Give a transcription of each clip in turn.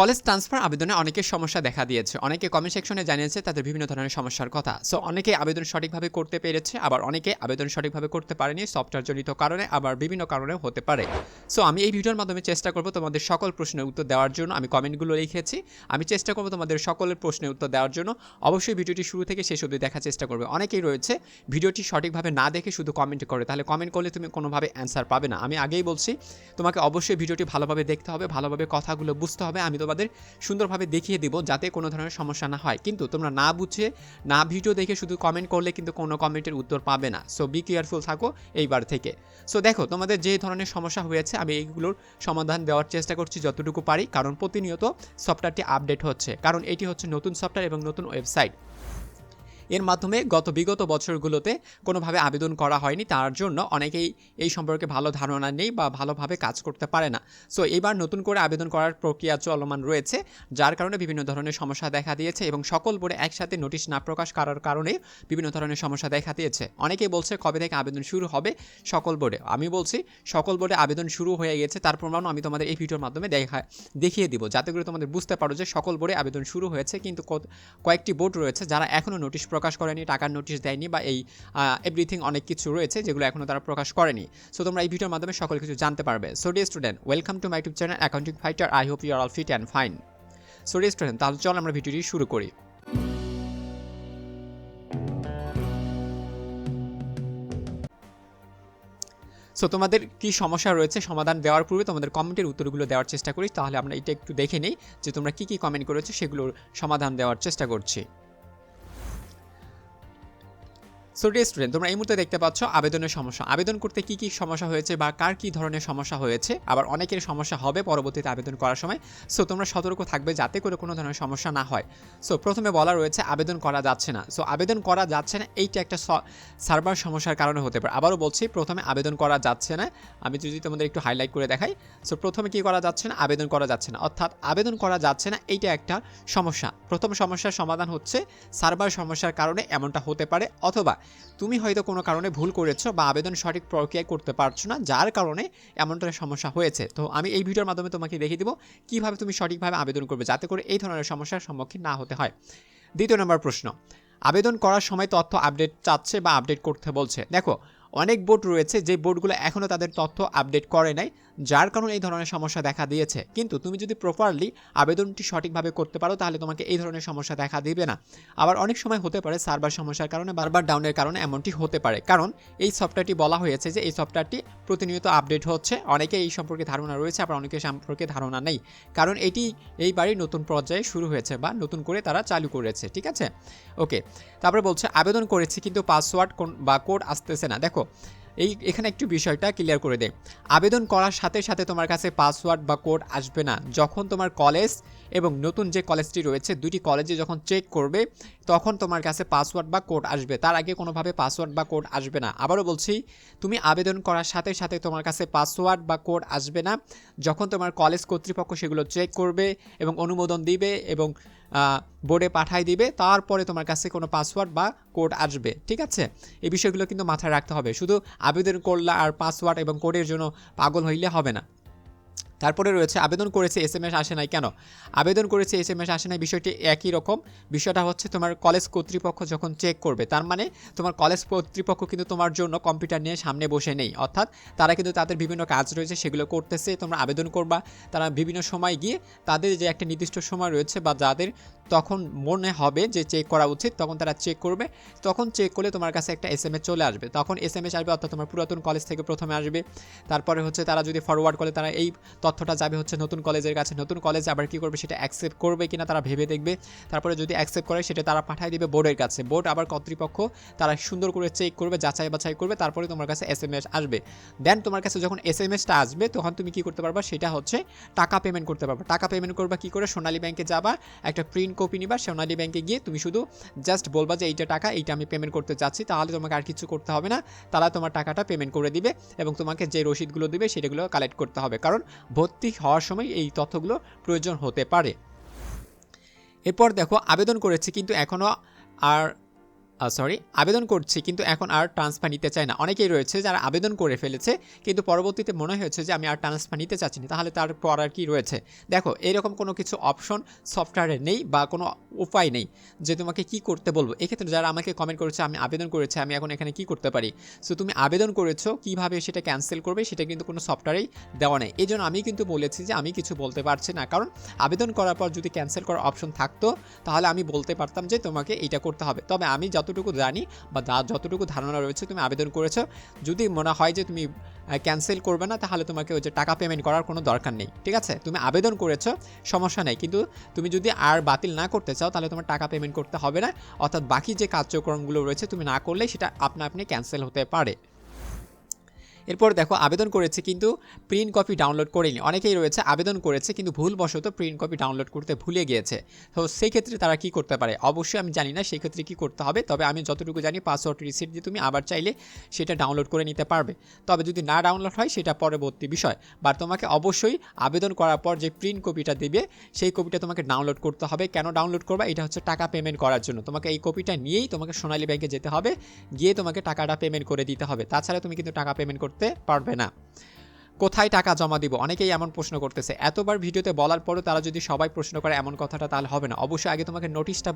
College transfer আবেদনে অনেকের সমস্যা দেখা দিয়েছে। অনেকে কমেন্ট সেকশনে জানিয়েছে তাদের বিভিন্ন ধরনের সমস্যার কথা। সো অনেকে আবেদন সঠিকভাবে করতে পেরেছে, আবার অনেকে আবেদন সঠিকভাবে করতে পারেনি সফটওয়্যারজনিত কারণে, আবার বিভিন্ন কারণে হতে পারে। সো আমি এই ভিডিওর মাধ্যমে চেষ্টা করব তোমাদের সকল প্রশ্নের উত্তর দেওয়ার জন্য। আমি কমেন্টগুলো লিখেছি। আমি চেষ্টা করব তোমাদের সকলের প্রশ্নের উত্তর দেওয়ার জন্য। অবশ্যই ভিডিওটি শুরু থেকে শেষ অবধি দেখার চেষ্টা করবে। অনেকেই রয়েছে ভিডিওটি সঠিকভাবে না দেখে শুধু কমেন্ট করে। তাহলে কমেন্ট করলে তুমি কোনোভাবে অ্যান্সার পাবে না। আমি আগেই বলছি, তোমাকে অবশ্যই ভিডিওটি ভালোভাবে দেখতে হবে, ভালোভাবে কথাগুলো বুঝতে হবে। আমি তোমাদের সুন্দরভাবে দেখিয়ে দিব যাতে কোনো ধরনের সমস্যা না হয়। কিন্তু তোমরা না বুঝে, না ভিডিও দেখে শুধু কমেন্ট করলে কিন্তু কোনো কমেন্টের উত্তর পাবে না। সো বি কেয়ারফুল থাকো এইবার থেকে। সো দেখো, তোমাদের যে ধরনের সমস্যা হয়েছে, আমি এইগুলোর সমাধান দেওয়ার চেষ্টা করছি যতটুকু পারি, কারণ প্রতিনিয়ত সফটওয়্যারটি আপডেট হচ্ছে। কারণ এটি হচ্ছে নতুন সফটওয়্যার এবং নতুন ওয়েবসাইট এর মাধ্যমে গত বিগত বছরগুলোতে কোনোভাবে আবেদন করা হয়নি, তার জন্য অনেকেই এই সম্পর্কে ভালো ধারণা নেই বা ভালোভাবে কাজ করতে পারে না। সো এবার নতুন করে আবেদন করার প্রক্রিয়া চলমান রয়েছে, যার কারণে বিভিন্ন ধরনের সমস্যা দেখা দিয়েছে এবং সকল বোর্ডে একসাথে নোটিশ না প্রকাশ করার কারণে বিভিন্ন ধরনের সমস্যা দেখা দিয়েছে। অনেকেই বলছে, কবে থেকে আবেদন শুরু হবে? সকল বোর্ডে। আমি বলছি, সকল বোর্ডে আবেদন শুরু হয়ে গেছে, তার প্রমাণও আমি তোমাদের এই ভিডিওর মাধ্যমে দেখা, দেখিয়ে দিব। যাতে করে তোমাদের বুঝতে পারো যে সকল বোর্ডে আবেদন শুরু হয়েছে, কিন্তু কয়েকটি বোর্ড রয়েছে যারা এখনও নোটিশ প্রকাশ করেনি, টাকার নোটিশ দেয়নি বা এই এভরিথিং অনেক কিছু রয়েছে যেগুলো এখনও তারা প্রকাশ করেনি। সো তোমরা এই ভিডিওর মাধ্যমে সকল কিছু জানতে পারবে। So dear student welcome to my YouTube channel accounting fighter I hope you are all fit and fine so dear student তাহলে চল আমরা ভিডিওটি শুরু করি। সো তোমাদের কি সমস্যা রয়েছে সমাধান দেওয়ার পূর্বে তোমাদের কমেন্টের উত্তরগুলো দেওয়ার চেষ্টা করি। তাহলে আমরা এটা একটু দেখে নিই যে তোমরা কি কি কমেন্ট করেছ সেগুলোর সমাধান দেওয়ার চেষ্টা করছি। সো ডিয়ার স্টুডেন্ট তোমরা এই মুহূর্তে দেখতে পাচ্ছ আবেদনের সমস্যা। আবেদন করতে কি কি সমস্যা হয়েছে বা কার কি ধরনের সমস্যা হয়েছে? আবার অনেকের সমস্যা হবে পরবর্তীতে আবেদন করার সময়। সো তোমরা সতর্ক থাকবে যাতে করে কোনো ধরনের সমস্যা না হয়। সো প্রথমে বলা রয়েছে আবেদন করা যাচ্ছে না। সো আবেদন করা যাচ্ছে না, এইটা একটা সার্ভার সমস্যার কারণে হতে পারে। আবারও বলছি, প্রথমে আবেদন করা যাচ্ছে না। আমি যদি তোমাদের একটু হাইলাইট করে দেখাই। সো প্রথমে কি করা যাচ্ছে না? আবেদন করা যাচ্ছে না। অর্থাৎ আবেদন করা যাচ্ছে না, এইটা একটা সমস্যা। প্রথম সমস্যার সমাধান হচ্ছে সার্ভার সমস্যার কারণে এমনটা হতে পারে। অথবা তুমি হয়তো কোনো কারণে ভুল করেছ বা আবেদন সঠিক প্রক্রিয়া করতে পারছ না, যার কারণে এমনটা সমস্যা হয়েছে। তো আমি এই ভিডিওর মাধ্যমে তোমাকে দেখিয়ে দেবো কীভাবে তুমি সঠিকভাবে আবেদন করবে, যাতে করে এই ধরনের সমস্যার সম্মুখীন না হতে হয়। দ্বিতীয় নম্বর প্রশ্ন, আবেদন করার সময় তথ্য আপডেট চাচ্ছে বা আপডেট করতে বলছে। দেখো, অনেক বোর্ড রয়েছে যে বোর্ডগুলো এখনও তাদের তথ্য আপডেট করে নাই যার কারণে এই ধরনের সমস্যা দেখা দিয়েছে। কিন্তু তুমি যদি প্রপারলি আবেদনটি সঠিকভাবে করতে পারো, তাহলে তোমাকে এই ধরনের সমস্যা দেখা দিবে না। আবার অনেক সময় হতে পারে সার্ভার সমস্যার কারণে বারবার ডাউনের কারণে এমনটি হতে পারে। কারণ এই সফটওয়্যারটি বলা হয়েছে যে এই সফটওয়্যারটি প্রতিনিয়ত আপডেট হচ্ছে। অনেকে এই সম্পর্কে ধারণা রয়েছে, আবার অনেকে সম্পর্কে ধারণা নেই। কারণ এটি এইবারই নতুন পর্যায়ে শুরু হয়েছে বা নতুন করে তারা চালু করেছে, ঠিক আছে? ওকে, তারপরে বলছে, আবেদন করেছি, কিন্তু পাসওয়ার্ড বা কোড আসতেছে না। দেখো এই, এখানে একটু বিষয়টা ক্লিয়ার করে দেয় আবেদন করার সাথে সাথে তোমার কাছে পাসওয়ার্ড বা কোড আসবে না। যখন তোমার কলেজ এবং নতুন যে কলেজটি রয়েছে দুটি কলেজে যখন চেক করবে, তখন তোমার কাছে পাসওয়ার্ড বা কোড আসবে। তার আগে কোনোভাবে পাসওয়ার্ড বা কোড আসবে না। আবারও বলছি, তুমি আবেদন করার সাথে সাথে তোমার কাছে পাসওয়ার্ড বা কোড আসবে না। যখন তোমার কলেজ কর্তৃপক্ষ সেগুলো চেক করবে এবং অনুমোদন দিবে এবং বোর্ডে পাঠাই দিবে, তারপরে তোমার কাছে কোনো পাসওয়ার্ড বা কোড আসবে, ঠিক আছে? এই বিষয়গুলো কিন্তু মাথায় রাখতে হবে। শুধু আবেদন করলে আর পাসওয়ার্ড এবং কোডের জন্য পাগল হইলে হবে না। তারপরে রয়েছে, আবেদন করেছে এস এম এস আসে নাই কেন? আবেদন করেছে এস এম এস আসে নাই, বিষয়টি একই রকম। বিষয়টা হচ্ছে তোমার কলেজ কর্তৃপক্ষ যখন চেক করবে, তার মানে তোমার কলেজ কর্তৃপক্ষ কিন্তু তোমার জন্য কম্পিউটার নিয়ে সামনে বসে নেই। অর্থাৎ তারা কিন্তু তাদের বিভিন্ন কাজ রয়েছে, সেগুলো করতেছে, তোমরা আবেদন করবা। তারা বিভিন্ন সময় গিয়ে তাদের যে একটা নির্দিষ্ট সময় রয়েছে বা যাদের তখন মনে হবে যে চেক করা উচিত, তখন তারা চেক করবে। তখন চেক করলে তোমার কাছে একটা এস এম এস চলে আসবে। তখন এস এম এস আসবে, অর্থাৎ তোমার পুরাতন কলেজ থেকে প্রথমে আসবে। তারপরে হচ্ছে তারা যদি ফরওয়ার্ড করে, তারা এই তথ্যটা যাবে হচ্ছে নতুন কলেজের কাছে। নতুন কলেজ আবার কী করবে, সেটা অ্যাকসেপ্ট করবে কিনা তারা ভেবে দেখবে। তারপরে যদি অ্যাকসেপ্ট করে, সেটা তারা পাঠিয়ে দিবে বোর্ডের কাছে। বোর্ড আবার কর্তৃপক্ষ তারা সুন্দর করে চেক করবে, যাচাই বাছাই করবে, তারপরে তোমার কাছে এস আসবে। দেন তোমার কাছে যখন এস এম আসবে, তখন তুমি কী করতে পারবা, সেটা হচ্ছে টাকা পেমেন্ট করতে পারবা। টাকা পেমেন্ট করবা কী করে? সোনালী ব্যাংকে যাবা, একটা প্রিন্ট কপি নিবা, সোনালী ব্যাংকে গিয়ে তুমি শুধু জাস্ট বলবা যে এইটা টাকা, এইটা আমি পেমেন্ট করতে চাচ্ছি, তাহলে তোমাকে আর কিছু করতে হবে না। তারা তোমার টাকাটা পেমেন্ট করে দিবে এবং তোমাকে যে রসিদগুলো দিবে সেটাগুলো কালেক্ট করতে হবে। কারণ ভর্তি হওয়ার সময় এই তথ্যগুলো প্রয়োজন হতে পারে। এরপর দেখো, আবেদন করেছে কিন্তু এখনও আর সরি আবেদন করছি, কিন্তু এখন আর ট্রান্সফার নিতে চায় না। অনেকেই রয়েছে যারা আবেদন করে ফেলেছে, কিন্তু পরবর্তীতে মনে হয়েছে যে আমি আর ট্রান্সফার নিতে চাচ্ছি না, তাহলে তারপর আর কি রয়েছে? দেখো, এরকম কোনো কিছু অপশন সফটওয়্যারে নেই বা কোনো উপায় নেই যে তোমাকে কি করতে বলব। এক্ষেত্রে যারা আমাকে কমেন্ট করেছে, আমি আবেদন করেছি, আমি এখন এখানে কি করতে পারি? সো তুমি আবেদন করেছ, কীভাবে সেটা ক্যান্সেল করবে সেটা কিন্তু কোনো সফটওয়্যারেই দেওয়া নেই। এই জন্য আমি কিন্তু বলেছি যে আমি কিছু বলতে পারছি না, কারণ আবেদন করার পর যদি ক্যান্সেল করার অপশন থাকতো, তাহলে আমি বলতে পারতাম যে তোমাকে এটা করতে হবে। তবে আমি যতটুকু জানি বা যতটুকু ধারণা রয়েছে তুমি আবেদন করেছ, যদি মনে হয় যে তুমি ক্যান্সেল করবে না, তাহলে তোমাকে ওই যে টাকা পেমেন্ট করার কোনো দরকার নেই, ঠিক আছে? তুমি আবেদন করেছ, সমস্যা নেই, কিন্তু তুমি যদি আর বাতিল না করতে চাও, তাহলে তোমার টাকা পেমেন্ট করতে হবে না, অর্থাৎ বাকি যে কার্যক্রমগুলো রয়েছে, তুমি না করলে সেটা আপনা আপনি ক্যান্সেল হতে পারে। এরপর দেখো আবেদন করেছে কিন্তু প্রিন্ট কপি ডাউনলোড করেনি। অনেকেই রয়েছে আবেদন করেছে কিন্তু ভুলবশত প্রিন্ট কপি ডাউনলোড করতে ভুলে গিয়েছে। তো সেই ক্ষেত্রে তারা কি করতে পারে? অবশ্যই আমি জানি না, সেই ক্ষেত্রে কি করতে হবে, তবে আমি যতটুকু জানি পাসওয়ার্ড রিসিট দিয়ে তুমি আবার চাইলে সেটা ডাউনলোড করে নিতে পারবে। তবে যদি না ডাউনলোড হয়, সেটা পরবর্তী বিষয়। বা তোমাকে অবশ্যই আবেদন করার পর যে প্রিন্ট কপিটা দেবে, সেই কপিটা তোমাকে ডাউনলোড করতে হবে। কেন ডাউনলোড করবা? এটা হচ্ছে টাকা পেমেন্ট করার জন্য। তোমাকে এই কপিটা নিয়েই তোমাকে সোনালী ব্যাংকে যেতে হবে, গিয়ে তোমাকে টাকাটা পেমেন্ট করে দিতে হবে। তাছাড়া তুমি কিন্তু টাকা পেমেন্ট করতে পারবে না। কোথায় টাকা জমা দিব? অনেকেই এমন প্রশ্ন করতেছে। এতবার ভিডিওতে বলার পরও তারা যদি সবাই প্রশ্ন করে এমন কথাটা, তাহলে হবে না। অবশ্যই আগে তোমাকে নোটিশটা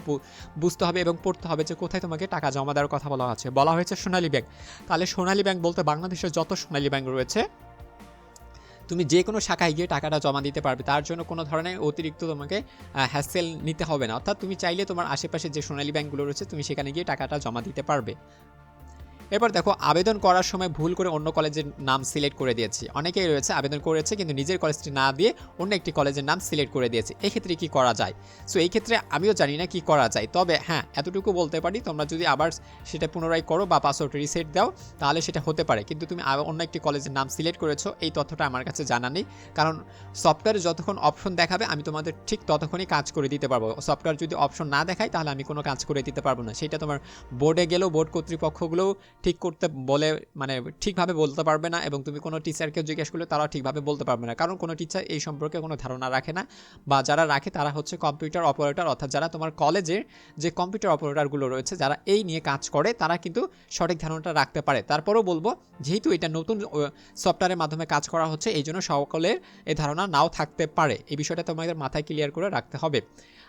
বুঝতে হবে এবং পড়তে হবে যে কোথায় তোমাকে টাকা জমা দেওয়ার কথা বলা হচ্ছে। বলা হয়েছে সোনালী ব্যাংক। তাহলে সোনালী ব্যাংক বলতে বাংলাদেশের যত সোনালী ব্যাংক রয়েছে, তুমি যে কোনো শাখায় গিয়ে টাকাটা জমা দিতে পারবে। তার জন্য কোনো ধরনের অতিরিক্ত তোমাকে হ্যাসেল নিতে হবে না। অর্থাৎ তুমি চাইলে তোমার আশেপাশে যে সোনালী ব্যাংকগুলো রয়েছে, তুমি সেখানে গিয়ে টাকাটা জমা দিতে পারবে। এরপর দেখো, আবেদন করার সময় ভুল করে অন্য কলেজের নাম সিলেক্ট করে দিয়েছি। অনেকেই রয়েছে আবেদন করেছে, কিন্তু নিজের কলেজটি না দিয়ে অন্য একটি কলেজের নাম সিলেক্ট করে দিয়েছে। এক্ষেত্রে কি করা যায়? সো এই ক্ষেত্রে আমিও জানি না কি করা যায়। তবে হ্যাঁ এতটুকু বলতে পারি, তোমরা যদি আবার সেটা পুনরায় করো বা পাসওয়ার্ড রিসেট দাও, তাহলে সেটা হতে পারে। কিন্তু তুমি অন্য একটি কলেজের নাম সিলেক্ট করেছ, এই তথ্যটা আমার কাছে জানা নেই। কারণ সফটওয়্যারে যতক্ষণ অপশন দেখাবে, আমি তোমাদের ঠিক ততক্ষণই কাজ করে দিতে পারব। সফটওয়্যার যদি অপশন না দেখায়, তাহলে আমি কোনো কাজ করে দিতে পারব না। সেটা তোমার বোর্ডে গেলেও বোর্ড কর্তৃপক্ষগুলোও ঠিক করতে বলে মানে ঠিকভাবে বলতে পারবে না এবং তুমি কোনো টিচারকে জিজ্ঞেস করলে তারা ঠিকভাবে বলতে পারবে না। কারণ কোনো টিচার এই সম্পর্কে কোনো ধারণা রাখে না বা যারা রাখে তারা হচ্ছে কম্পিউটার অপারেটর অর্থাৎ যারা তোমার কলেজের যে কম্পিউটার অপারেটরগুলো রয়েছে, যারা এই নিয়ে কাজ করে, তারা কিন্তু সঠিক ধারণাটা রাখতে পারে। তারপরেও বলব, যেহেতু এটা নতুন সফটওয়্যারের মাধ্যমে কাজ করা হচ্ছে এই জন্য সকলের এই ধারণা নাও থাকতে পারে। এই বিষয়টা তোমাদের মাথায় ক্লিয়ার করে রাখতে হবে।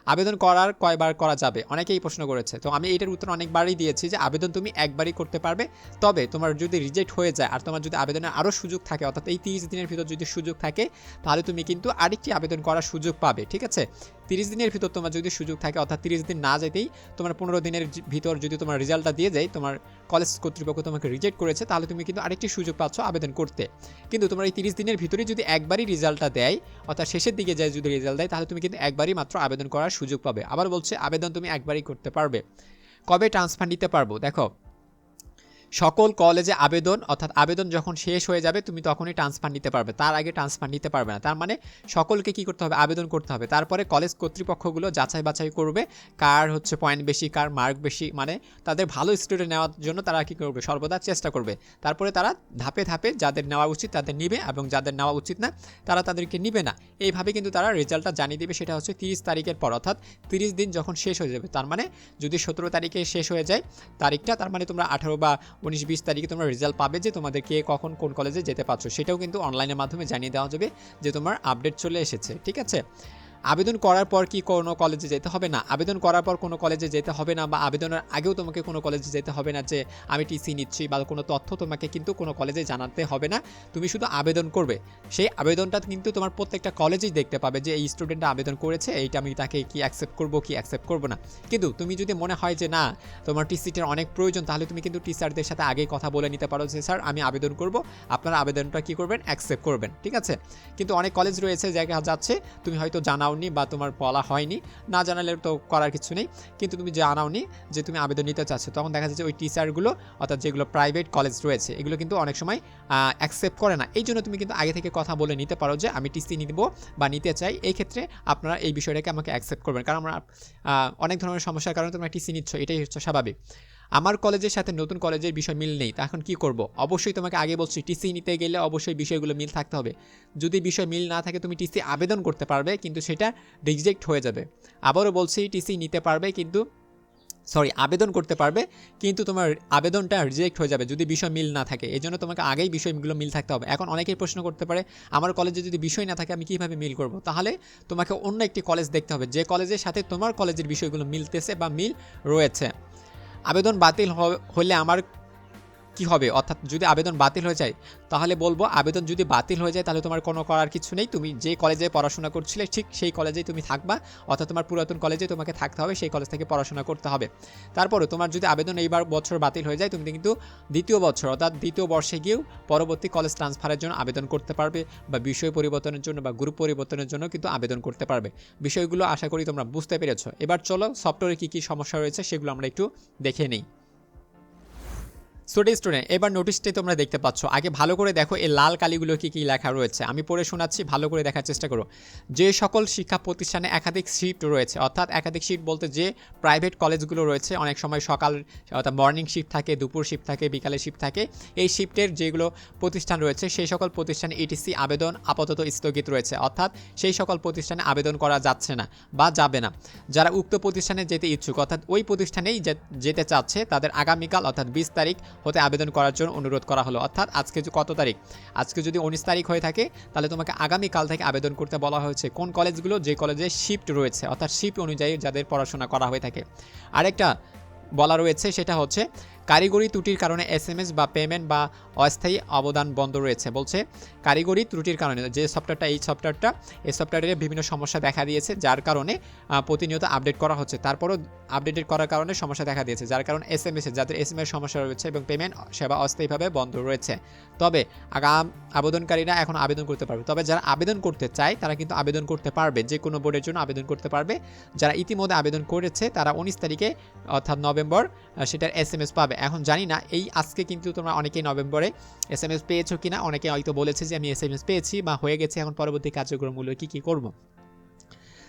আবেদন করার কয়বার করা যাবে? অনেকেই প্রশ্ন করেছে। তো আমি এটার উত্তর অনেকবারই দিয়েছি যে আবেদন তুমি একবারই করতে পারবে। তবে তোমার যদি রিজেক্ট হয়ে যায় আর তোমার যদি আবেদনের আরও সুযোগ থাকে, অর্থাৎ এই তিরিশ দিনের ভিতর যদি সুযোগ থাকে, তাহলে তুমি কিন্তু আরেকটি আবেদন করার সুযোগ পাবে, ঠিক আছে? তিরিশ দিনের ভিতর তোমার যদি সুযোগ থাকে, অর্থাৎ তিরিশ দিন না যেতেই তোমার পনেরো দিনের ভিতর যদি তোমার রেজাল্টটা দিয়ে যায়, তোমার কলেজ কর্তৃপক্ষ তোমাকে রিজেক্ট করেছে, তাহলে তুমি কিন্তু আরেকটি সুযোগ পাচ্ছ আবেদন করতে। কিন্তু তোমার এই তিরিশ দিনের ভিতরে যদি একবারই রেজাল্টটা দেয়, অর্থাৎ শেষের দিকে যায় যদি রেজাল্ট দেয়, তাহলে তুমি কিন্তু একবারই মাত্র আবেদন করার সুযোগ পাবে। আবার বলছে, আবেদন তুমি একবারই করতে পারবে। কবে ট্রান্সফার নিতে পারব? দেখো সকল কলেজে আবেদন, অর্থাৎ আবেদন যখন শেষ হয়ে যাবে, তুমি তখনই ট্রান্সফার নিতে পারবে। তার আগে ট্রান্সফার নিতে পারবে না। তার মানে সকলকে কি করতে হবে? আবেদন করতে হবে। তারপরে কলেজ কর্তৃপক্ষগুলো যাচাই বাছাই করবে কার হচ্ছে পয়েন্ট বেশি, কার মার্ক বেশি মানে তাদের ভালো স্টুডেন্ট নেওয়ার জন্য তারা কি করবে? সর্বদা চেষ্টা করবে। তারপরে তারা ধাপে ধাপে যাদের নেওয়া উচিত তাদের নিবে এবং যাদের নেওয়া উচিত না, তারা তাদেরকে নিবে না। এইভাবে কিন্তু তারা রেজাল্টটা জানিয়ে দেবে। সেটা হচ্ছে তিরিশ তারিখের পর, অর্থাৎ তিরিশ দিন যখন শেষ হয়ে যাবে। তার মানে যদি সতেরো তারিখে শেষ হয়ে যায়, তারিখটা তার মানে তোমরা আঠারো বা উনিশ বিশ তারিখে তোমরা রেজাল্ট পাবে যে তোমাদের কে কখন কোন কলেজে যেতে পারছ। সেটাও কিন্তু অনলাইনের মাধ্যমে জানিয়ে দেওয়া যাবে যে তোমার আপডেট চলে এসেছে, ঠিক আছে? আবেদন করার পর কি কোনো কলেজে যেতে হবে না? আবেদন করার পর কোনো কলেজে যেতে হবে না বা আবেদনের আগেও তোমাকে কোনো কলেজে যেতে হবে না যে আমি টিসি নিচ্ছি বা কোনো তথ্য তোমাকে কিন্তু কোনো কলেজে জানাতে হবে না। তুমি শুধু আবেদন করবে। সেই আবেদনটা কিন্তু তোমার প্রত্যেকটা কলেজেই দেখতে পাবে যে এই স্টুডেন্টটা আবেদন করেছে, এইটা আমি তাকে কি অ্যাকসেপ্ট করব, কি অ্যাকসেপ্ট করব না। কিন্তু তুমি যদি মনে হয় যে না, তোমার টিসিটার অনেক প্রয়োজন, তাহলে তুমি কিন্তু টিচারদের সাথে আগেই কথা বলে নিতে পারো যে, স্যার, আমি আবেদন করব। আপনার আবেদনটা কি করবেন? অ্যাকসেপ্ট করবেন। ঠিক আছে? কিন্তু অনেক কলেজ রয়েছে, জায়গা যাচ্ছে, তুমি হয়তো জানাওনি বা তোমার বলা হয়নি, না জানালে তো করার কিছু নেই। কিন্তু তুমি জানাওনি যে তুমি আবেদন নিতে চাচ্ছ। তখন দেখা যাচ্ছে ওই টিচারগুলো অর্থাৎ যেগুলো প্রাইভেট কলেজ রয়েছে, এগুলো কিন্তু অনেক সময় অ্যাকসেপ্ট করে না। এই জন্য তুমি কিন্তু আগে থেকে কথা বলে নিতে পারো যে আমি টিসি নিব বা নিতে চাই। এই ক্ষেত্রে আপনারা এই বিষয়টাকে আমাকে অ্যাকসেপ্ট করবেন। কারণ আমরা অনেক ধরনের সমস্যার কারণে তোমরা টিসি নিচ্ছ, এটাই হচ্ছে স্বাভাবিক। আমার কলেজের সাথে নতুন কলেজের বিষয় মিল নেই, তা এখন কি করব? অবশ্যই তোমাকে আগে বলছি টিসি নিতে গেলে অবশ্যই বিষয়গুলো মিল থাকতে হবে। যদি বিষয় মিল না থাকে, তুমি টিসি আবেদন করতে পারবে, কিন্তু সেটা রিজেক্ট হয়ে যাবে। আবারও বলছি টিসি নিতে পারবে, কিন্তু সরি আবেদন করতে পারবে, কিন্তু তোমার আবেদনটা রিজেক্ট হয়ে যাবে যদি বিষয় মিল না থাকে। এই জন্য তোমাকে আগেই বিষয়গুলো মিল থাকতে হবে। এখন অনেকেই প্রশ্ন করতে পারে, আমার কলেজে যদি বিষয় না থাকে, আমি কীভাবে মিল করব? তাহলে তোমাকে অন্য একটি কলেজ দেখতে হবে, যে কলেজের সাথে তোমার কলেজের বিষয়গুলো মিলতেছে বা মিল রয়েছে। আবেদন বাতিল হলে আমার কি হবে? অর্থাৎ যদি আবেদন বাতিল হয়ে যায়, তাহলে বলব আবেদন যদি বাতিল হয়ে যায়, তাহলে তোমার কোনো করার কিছু নেই। তুমি যে কলেজে পড়াশোনা করছিলে, ঠিক সেই কলেজেই তুমি থাকবা। অর্থাৎ তোমার পুরাতন কলেজে তোমাকে থাকতে হবে, সেই কলেজ থেকে পড়াশোনা করতে হবে। তারপরে তোমার যদি আবেদন এইবার বছর বাতিল হয়ে যায়, তুমি কিন্তু দ্বিতীয় বছর, অর্থাৎ দ্বিতীয় বর্ষে গিয়েও পরবর্তী কলেজ ট্রান্সফারের জন্য আবেদন করতে পারবে বা বিষয় পরিবর্তনের জন্য বা গ্রুপ পরিবর্তনের জন্য কিন্তু আবেদন করতে পারবে। বিষয়গুলো আশা করি তোমরা বুঝতে পেরেছ। এবার চলো সফটওয়্যারে কী কী সমস্যা রয়েছে, সেগুলো আমরা একটু দেখে নিই। স্টুডেন্ট স্টুডেন্ট এবার নোটিশটি তোমরা দেখতে পাচ্ছ। আগে ভালো করে দেখো এই লাল কালিগুলো কি কি লেখা রয়েছে। আমি পড়ে শোনাচ্ছি, ভালো করে দেখার চেষ্টা করো। যে সকল শিক্ষা প্রতিষ্ঠানে একাধিক শিফট রয়েছে, অর্থাৎ একাধিক শিফট বলতে যে প্রাইভেট কলেজগুলো রয়েছে, অনেক সময় সকাল, অর্থাৎ মর্নিং শিফট থাকে, দুপুর শিফট থাকে, বিকালে শিফট থাকে, এই শিফটের যেগুলো প্রতিষ্ঠান রয়েছে, সেই সকল প্রতিষ্ঠানে ইটিসি আবেদন আপাতত স্থগিত রয়েছে। অর্থাৎ সেই সকল প্রতিষ্ঠানে আবেদন করা যাচ্ছে না বা যাবে না। যারা উক্ত প্রতিষ্ঠানে যেতে ইচ্ছুক, অর্থাৎ ওই প্রতিষ্ঠানেই যেতে চাচ্ছে, তাদের আগামীকাল, অর্থাৎ বিশ তারিখ হতে আবেদন করার জন্য অনুরোধ করা হলো। অর্থাৎ আজকে কত তারিখ? আজকে যদি উনিশ তারিখ হয়ে থাকে, তাহলে তোমাকে আগামীকাল থেকে আবেদন করতে বলা হয়েছে। কোন কলেজগুলো? যে কলেজে শিফট রয়েছে। অর্থাৎ শিফট অনুযায়ী যাদের পড়াশোনা করা হয়ে থাকে। আরেকটা বলা রয়েছে, সেটা হচ্ছে কারিগরি ত্রুটির কারণে এসএমএস বা পেমেন্ট বা অস্থায়ী অবদান বন্ধ রয়েছে। বলছে, কারিগরি ত্রুটির কারণে যে সফটওয়্যারটা, এই সফটওয়্যারটা এই সফটওয়্যারে বিভিন্ন সমস্যা দেখা দিয়েছে, যার কারণে প্রতিনিয়ত আপডেট করা হচ্ছে। তারপরও আপডেটেড করার কারণে সমস্যা দেখা দিয়েছে, যার কারণে এস এম এস যাদের এস এম এর সমস্যা রয়েছে এবং পেমেন্ট সেবা অস্থায়ীভাবে বন্ধ রয়েছে। তবে আগাম আবেদনকারীরা এখন আবেদন করতে পারবে। তবে যারা আবেদন করতে চায়, তারা কিন্তু আবেদন করতে পারবে, যে কোনো বোর্ডের জন্য আবেদন করতে পারবে। যারা ইতিমধ্যে আবেদন করেছে, তারা উনিশ তারিখে, অর্থাৎ নভেম্বর সেটার এস এম এস পাবে। এখন জানি না, এই আজকে কিন্তু তোমরা অনেকেই নভেম্বরে এস এম এস পেয়েছ কিনা, অনেকে হয়তো বলেছে যে আমি এস এম এস পেয়েছি বা হয়ে গেছে, এখন পরবর্তী কার্যক্রমগুলো কী কী করব।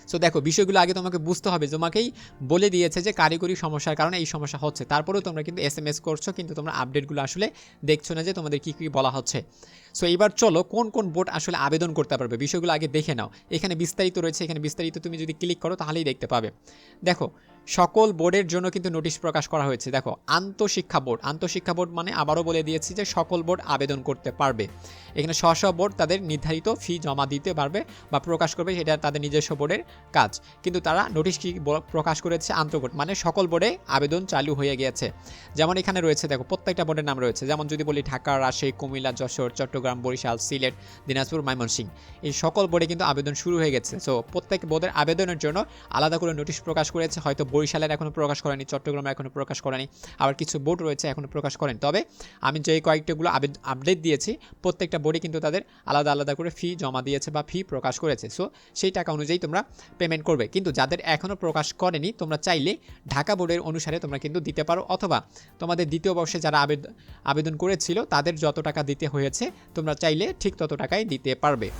সো দেখো, বিষয়গুলো আগে তোমাকে বুঝতে হবে, তোমাকেই বলে দিয়েছে যে কারিগরি সমস্যার কারণে এই সমস্যা হচ্ছে। তারপরেও তোমরা কিন্তু এস এম এস করছ, কিন্তু তোমরা আপডেটগুলো আসলে দেখছ না যে তোমাদের কী কী বলা হচ্ছে। সো এবার চলো, কোন কোন বোর্ড আসলে আবেদন করতে পারবে, বিষয়গুলো আগে দেখে নাও। এখানে বিস্তারিত রয়েছে, এখানে বিস্তারিত তুমি যদি ক্লিক করো তাহলেই দেখতে পাবে। দেখো সকল বোর্ডের জন্য কিন্তু নোটিশ প্রকাশ করা হয়েছে। দেখো, আন্তঃশিক্ষা বোর্ড। আন্তঃশিক্ষা বোর্ড মানে আবারও বলে দিয়েছি যে সকল বোর্ড আবেদন করতে পারবে। এখানে স্ব স্ব বোর্ড তাদের নির্ধারিত ফি জমা দিতে পারবে বা প্রকাশ করবে, সেটা তাদের নিজস্ব বোর্ডের কাজ। কিন্তু তারা নোটিশ কি প্রকাশ করেছে আন্তঃবোর্ড মানে সকল বোর্ডে আবেদন চালু হয়ে গিয়েছে। যেমন এখানে রয়েছে, দেখো, প্রত্যেকটা বোর্ডের নাম রয়েছে। যেমন যদি বলি ঢাকা, রাজশাহী, কুমিল্লা, যশোর, চট্টগ্রাম, বরিশাল, সিলেট, দিনাজপুর, ময়মনসিংহ, এই সকল বোর্ডে কিন্তু আবেদন শুরু হয়ে গেছে। সো প্রত্যেক বোর্ডের আবেদনের জন্য আলাদা করে নোটিশ প্রকাশ করেছে, হয়তো বরিশালের এখনও প্রকাশ করেনি, চট্টগ্রামে এখনও প্রকাশ করেনি, আবার কিছু বোর্ড রয়েছে এখনও প্রকাশ করেন। তবে আমি যে কয়েকটাগুলো আপডেট দিয়েছি, প্রত্যেকটা বোর্ডে কিন্তু তাদের আলাদা আলাদা করে ফি জমা দিয়েছে বা ফি প্রকাশ করেছে। সো সেই টাকা অনুযায়ী তোমরা পেমেন্ট করবে। কিন্তু যাদের এখনও প্রকাশ করেনি, তোমরা চাইলে ঢাকা বোর্ডের অনুসারে তোমরা কিন্তু দিতে পারো, অথবা তোমাদের দ্বিতীয় বর্ষে যারা আবেদ- আবেদন করেছিল, তাদের যত টাকা দিতে হয়েছে, তোমরা চাইলে ঠিক তত টাকাই দিতে পারবে।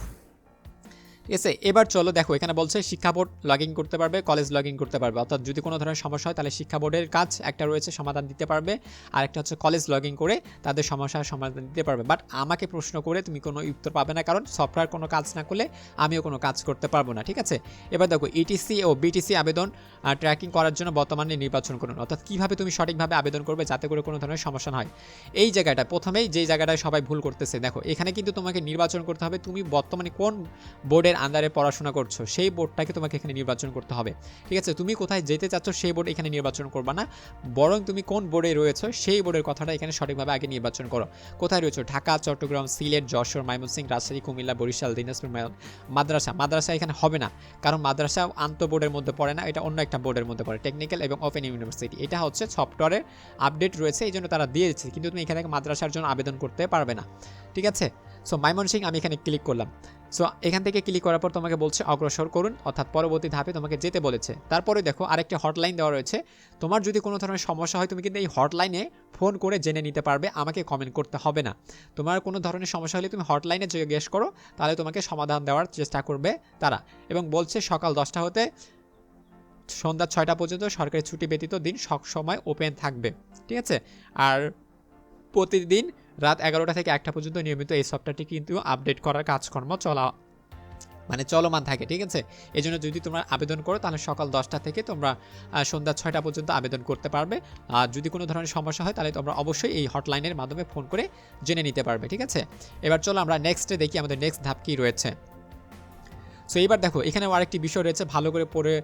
ঠিক আছে এবার চলো, দেখো, এখানে বলছে শিক্ষা বোর্ড লগ ইন করতে পারবে কলেজ লগ ইন করতে পারবে। অর্থাৎ যদি কোনো ধরনের সমস্যা হয়, তাহলে শিক্ষা বোর্ডের কাজ একটা রয়েছে, সমাধান দিতে পারবে। আর একটা হচ্ছে কলেজ লগ ইন করে তাদের সমস্যার সমাধান দিতে পারবে। বাট আমাকে প্রশ্ন করে তুমি কোনো উত্তর পাবে না, কারণ সফটওয়্যার কোনো কাজ না করলে আমিও কোনো কাজ করতে পারব না, ঠিক আছে? এবার দেখো ইটিসি ও বিটিসি আবেদন ট্র্যাকিং করার জন্য বর্তমানে নির্বাচন করুন। অর্থাৎ কীভাবে তুমি সঠিকভাবে আবেদন করবে যাতে করে কোনো ধরনের সমস্যা হয়। এই জায়গাটা, প্রথমেই যে জায়গাটায় সবাই ভুল করতেছে, দেখো, এখানে কিন্তু তোমাকে নির্বাচন করতে হবে। তুমি বর্তমানে কোন বোর্ডের আন্ডারে পড়াশোনা করছ, সেই বোর্ডটাকে তোমাকে এখানে নির্বাচন করতে হবে। ঠিক আছে? তুমি কোথায় যেতে চাচ্ছ, সেই বোর্ড এখানে নির্বাচন করবা না। বরং তুমি কোন বোর্ডে রয়েছো, সেই বোর্ডের কথাটা এখানে সঠিকভাবে আগে নির্বাচন করো। কোথায় রয়েছো? ঢাকা, চট্টগ্রাম, সিলেট, যশোর, ময়মনসিংহ, রাজশাহী, কুমিল্লা, বরিশাল, দিনাজপুর মাদ্রাসা। মাদ্রাসা এখানে হবে না। কারণ মাদ্রাসা আন্ত বোর্ডের মধ্যে পড়ে না, এটা অন্য একটা বোর্ডের মধ্যে পড়ে। টেকনিক্যাল এবং ওপেন ইউনিভার্সিটি এটা হচ্ছে সফটওয়্যারের আপডেট রয়েছে, এই জন্য তারা দিয়েছে কিন্তু তুমি এখানে মাদ্রাসার জন্য আবেদন করতে পারবে না। ঠিক আছে? সো মাইমনসিং আমি এখানে ক্লিক করলাম। সো এখান থেকে ক্লিক করার পর তোমাকে বলছে অগ্রসর করুন, অর্থাৎ পরবর্তী ধাপে তোমাকে যেতে বলেছে। তারপরে দেখো আরেকটি হটলাইন দেওয়া রয়েছে। তোমার যদি কোনো ধরনের সমস্যা হয়, তুমি কিন্তু এই হটলাইনে ফোন করে জেনে নিতে পারবে, আমাকে কমেন্ট করতে হবে না। তোমার কোনো ধরনের সমস্যা হলে তুমি হটলাইনে জিজ্ঞেস করো, তাহলে তোমাকে সমাধান দেওয়ার চেষ্টা করবে তারা। এবং বলছে সকাল দশটা হতে সন্ধ্যা ছয়টা পর্যন্ত সরকারি ছুটি ব্যতীত দিন সব সময় ওপেন থাকবে। ঠিক আছে? আর প্রতিদিন রাত এগারোটা থেকে একটা পর্যন্ত নিয়মিত এই সফটওয়্যারটি কিন্তু আপডেট করার কাজকর্ম চলা মানে চলমান থাকে, ঠিক আছে? এই জন্য যদি তোমরা আবেদন করো, তাহলে সকাল দশটা থেকে তোমরা সন্ধ্যা ছয়টা পর্যন্ত আবেদন করতে পারবে। আর যদি কোনো ধরনের সমস্যা হয়, তাহলে তোমরা অবশ্যই এই হটলাইনের মাধ্যমে ফোন করে জেনে নিতে পারবে, ঠিক আছে? এবার চলো আমরা নেক্সটে দেখি আমাদের নেক্সট ধাপ কী রয়েছে। সো এবার দেখো, এখানেও আরেকটি বিষয় রয়েছে, ভালো করে পড়ে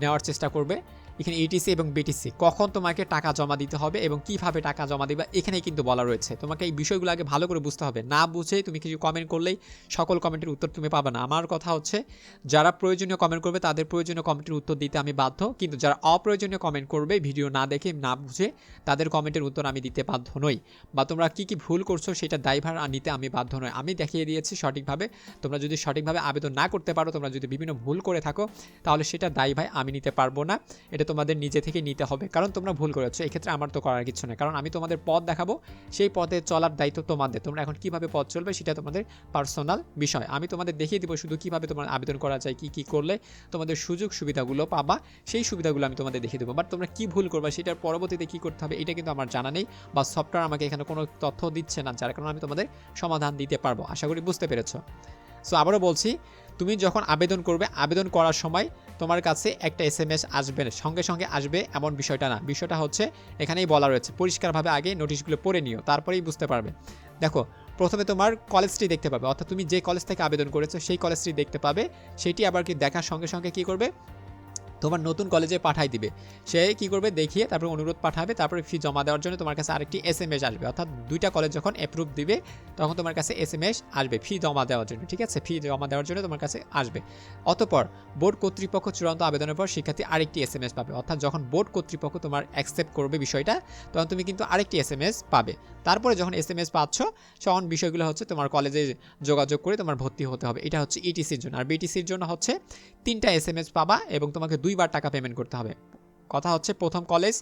নেওয়ার চেষ্টা করবে। এখানে ইটিসি এবং বিটিসি কখন তোমাকে টাকা জমা দিতে হবে এবং কীভাবে টাকা জমা দিবে, এখানেই কিন্তু বলা রয়েছে। তোমাকে এই বিষয়গুলো আগে ভালো করে বুঝতে হবে। না বুঝে তুমি কিছু কমেন্ট করলেই সকল কমেন্টের উত্তর তুমি পাবে না। আমার কথা হচ্ছে, যারা প্রয়োজনীয় কমেন্ট করবে, তাদের প্রয়োজনীয় কমেন্টের উত্তর দিতে আমি বাধ্য। কিন্তু যারা অপ্রয়োজনীয় কমেন্ট করবে, ভিডিও না দেখে, না বুঝে, তাদের কমেন্টের উত্তর আমি দিতে বাধ্য নই। বা তোমরা কি কি ভুল করছ, সেটা দায়ভার নিতে আমি বাধ্য নই। আমি দেখিয়ে দিয়েছি সঠিকভাবে। তোমরা যদি সঠিকভাবে আবেদন না করতে পারো, তোমরা যদি বিভিন্ন ভুল করে থাকো, তাহলে সেটা দায়ী ভাই আমি নিতে পারব না। এটা তোমাদের নিজে থেকে নিতে হবে। কারণ তোমরা ভুল করেছ, এক্ষেত্রে আমার তো করার কিছু নেই। কারণ আমি তোমাদের পথ দেখাবো, সেই পথে চলার দায়িত্ব তোমাদের। তোমরা এখন কীভাবে পথ চলবে সেটা তোমাদের পার্সোনাল বিষয়। আমি তোমাদের দেখিয়ে দিব শুধু কীভাবে তোমার আবেদন করা যায়, কি কি করলে তোমাদের সুযোগ সুবিধাগুলো পাবা, সেই সুবিধাগুলো আমি তোমাদের দেখিয়ে দেবো। বাট তোমরা কি ভুল করবা সেটার পরবর্তীতে কি করতে হবে এটা কিন্তু আমার জানা নেই বা সফটওয়্যার আমাকে এখানে কোনো তথ্য দিচ্ছে না, যার কারণে আমি তোমাদের সমাধান দিতে পারব। আশা করি বুঝতে পেরেছ। সো আবারও বলছি, তুমি যখন আবেদন করবে, আবেদন করার সময় তোমার কাছে একটা এস এম এস আসবে, সঙ্গে সঙ্গে আসবে এমন বিষয়টা না। বিষয়টা হচ্ছে, এখানেই বলা রয়েছে, পরিষ্কারভাবে আগে নোটিশগুলো পড়ে নিও, তারপরেই বুঝতে পারবে। দেখো, প্রথমে তোমার কলেজটি দেখতে পাবে, অর্থাৎ তুমি যে কলেজ থেকে আবেদন করেছ, সেই কলেজটি দেখতে পাবে, সেটি আবার কি দেখার সঙ্গে সঙ্গে কি করবে? তোমার নতুন কলেজে পাঠাই দিবে। সে কি করবে দেখিয়ে তারপরে অনুরোধ পাঠাবে, তারপরে ফি জমা দেওয়ার জন্য তোমার কাছে আরেকটি এস এম এস আসবে। অর্থাৎ দুইটা কলেজ যখন অ্যাপ্রুভ দিবে, তখন তোমার কাছে এস এম এস আসবে ফি জমা দেওয়ার জন্য, ঠিক আছে? ফি জমা দেওয়ার জন্য তোমার কাছে আসবে। অতপর বোর্ড কর্তৃপক্ষ চূড়ান্ত আবেদনের পর শিক্ষার্থী আরেকটি এস এম এস পাবে। অর্থাৎ যখন বোর্ড কর্তৃপক্ষ তোমার অ্যাকসেপ্ট করবে বিষয়টা, তখন তুমি কিন্তু আরেকটি এস এম এস পাবে। তারপরে যখন এস এম এস পাচ্ছ, তখন বিষয়গুলো হচ্ছে তোমার কলেজে যোগাযোগ করে তোমার ভর্তি হতে হবে। এটা হচ্ছে ইটিসির জন্য। আর বিটিসির জন্য হচ্ছে তিনটা এস এম এস পাবা এবং তোমাকে দুইবার টাকা পেমেন্ট করতে হবে। কথা হচ্ছে, প্রথম কলেজ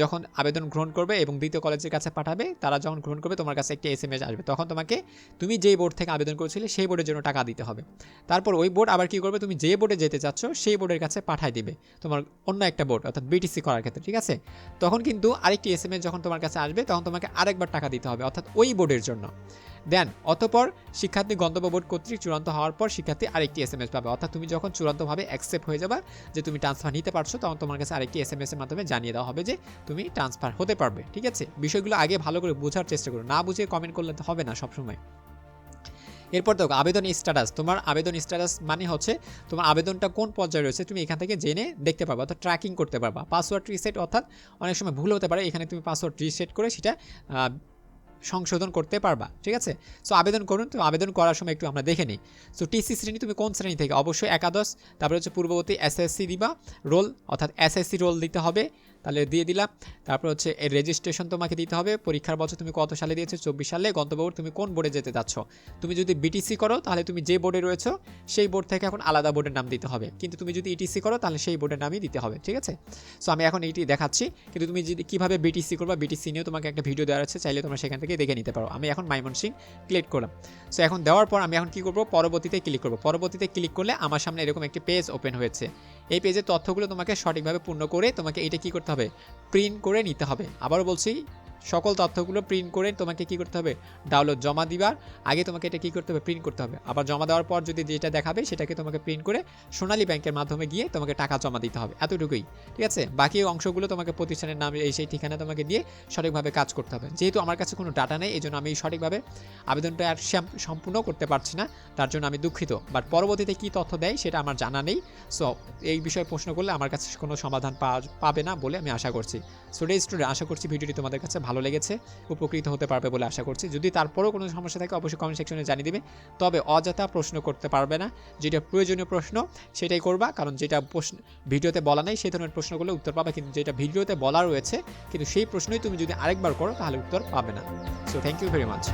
যখন আবেদন গ্রহণ করবে এবং দ্বিতীয় কলেজের কাছে পাঠাবে, তারা যখন গ্রহণ করবে, তোমার কাছে একটি এস এম এস আসবে। তখন তোমাকে তুমি যেই বোর্ড থেকে আবেদন করেছিলে, সেই বোর্ডের জন্য টাকা দিতে হবে। তারপর ওই বোর্ড আবার কি করবে, তুমি যে বোর্ডে যেতে চাচ্ছ, সেই বোর্ডের কাছে পাঠাই দিবে তোমার অন্য একটা বোর্ড অর্থাৎ বিটিসি করার ক্ষেত্রে, ঠিক আছে? তখন কিন্তু আরেকটি এস এম এস যখন তোমার কাছে আসবে, তখন তোমাকে আরেকবার টাকা দিতে হবে, অর্থাৎ ওই বোর্ডের জন্য। দেন, অতপর শিক্ষার্থী গন্তব্য বোর্ড কর্তৃক চূড়ান্ত হওয়ার পর শিক্ষার্থী আরেকটি এস এম এস পাবে। অর্থাৎ তুমি যখন চূড়ান্তভাবে অ্যাকসেপ্ট হয়ে যাবে যে তুমি ট্রান্সফার নিতে পারছ, তখন তোমার কাছে আরেকটি এস এম এস এর মাধ্যমে জানিয়ে দেওয়া হবে যে তুমি ট্রান্সফার হতে পারবে, ঠিক আছে? বিষয়গুলো আগে ভালো করে বোঝার চেষ্টা করো। না বুঝে কমেন্ট করলে তো হবে না সবসময়। এরপর দেখো, আবেদন স্ট্যাটাস তোমার আবেদন স্ট্যাটাস মানে হচ্ছে তোমার আবেদনটা কোন পর্যায়ে রয়েছে তুমি এখান থেকে জেনে দেখতে পারবা অর্থাৎ ট্র্যাকিং করতে পারবা। পাসওয়ার্ড রিসেট অর্থাৎ অনেক সময় ভুল হতে পারে। এখানে তুমি পাসওয়ার্ড রিসেট করে সেটা সংশোধন করতে পারবা, ঠিক আছে? সো আবেদন করুন, তো আবেদন করার সময় একটু আমরা দেখে নিই। সো টিসি শ্রেণি, তুমি কোন শ্রেণি থেকে? অবশ্যই একাদশ, তারপরে হচ্ছে পূর্ববর্তী এসএসসি দিবা রোল অর্থাৎ এসএসসি রোল দিতে হবে। তাহলে দিয়ে দিলাম। তারপর হচ্ছে এর রেজিস্ট্রেশন তোমাকে দিতে হবে। পরীক্ষার বছর তুমি কত সালে দিয়েছ? চব্বিশ সালে। গন্তব্য তুমি কোন বোর্ডে যেতে যাচ্ছ তুমি যদি বিটিসি করো, তাহলে তুমি যে বোর্ডে রয়েছো, সেই বোর্ড থেকে এখন আলাদা বোর্ডের নাম দিতে হবে। কিন্তু তুমি যদি ইটিসি করো, তাহলে সেই বোর্ডের নামই দিতে হবে, ঠিক আছে? সো আমি এখন এইটি দেখাচ্ছি। কিন্তু তুমি যদি কীভাবে বিটিসি করবা বিটিসি নিয়েও তোমাকে একটা ভিডিও দেওয়া আছে। চাইলে তোমরা সেখান থেকে দেখে নিতে পারো। আমি এখন মাইমনসিং ক্লিক করলাম। সো এখন দেওয়ার পর আমি এখন কি করব? পরবর্তীতে ক্লিক করব। পরবর্তীতে ক্লিক করলে আমার সামনে এরকম একটি পেজ ওপেন হয়েছে। এই পেজের তথ্যগুলো তোমাকে সঠিকভাবে পূর্ণ করে তোমাকে এটা কি করতে হবে? প্রিন্ট করে নিতে হবে। আবারও বলছি সকল তথ্যগুলো প্রিন্ট করে তোমাকে কি করতে হবে? ডাউনলোড জমা দিবার আগে তোমাকে এটা কি করতে হবে? প্রিন্ট করতে হবে। আবার জমা দেওয়ার পর যদি যেটা দেখাবে সেটাকে তোমাকে প্রিন্ট করে সোনালী ব্যাংকের মাধ্যমে গিয়ে তোমাকে টাকা জমা দিতে হবে। এতটুকুই। ঠিক আছে? বাকি অংশগুলো তোমাকে প্রতিষ্ঠানের নাম এই সেই ঠিকানা তোমাকে দিয়ে সঠিকভাবে কাজ করতে হবে। যেহেতু আমার কাছে কোনো ডাটা নেই এই জন্য আমি সঠিকভাবে আবেদনটা আর সম্পূর্ণ করতে পারছি না। তার জন্য আমি দুঃখিত। বাট পরবর্তীতে কি তথ্য দেয় সেটা আমার জানা নেই। সো এই বিষয়ে প্রশ্ন করলে আমার কাছে কোনো সমাধান পাবে না বলে আমি আশা করছি। সো রে স্টুডেন্ট আশা করছি ভিডিওটি তোমাদের কাছে ভালো লেগেছে, উপকৃত হতে পারবে বলে আশা করছি। যদি তারপরেও কোনো সমস্যা থাকে, অবশ্যই কমেন্ট সেকশনে জানিয়ে দিবে। তবে অযথা প্রশ্ন করতে পারবে না। যেটা প্রয়োজনীয় প্রশ্ন, সেটাই করবা। কারণ যেটা প্রশ্ন, ভিডিওতে বলা নেই, সেই ধরনের প্রশ্ন করলে উত্তর পাবে। কিন্তু যেটা ভিডিওতে বলা রয়েছে, কিন্তু সেই প্রশ্নই তুমি যদি আরেকবার করো, তাহলে উত্তর পাবে না। So thank you very much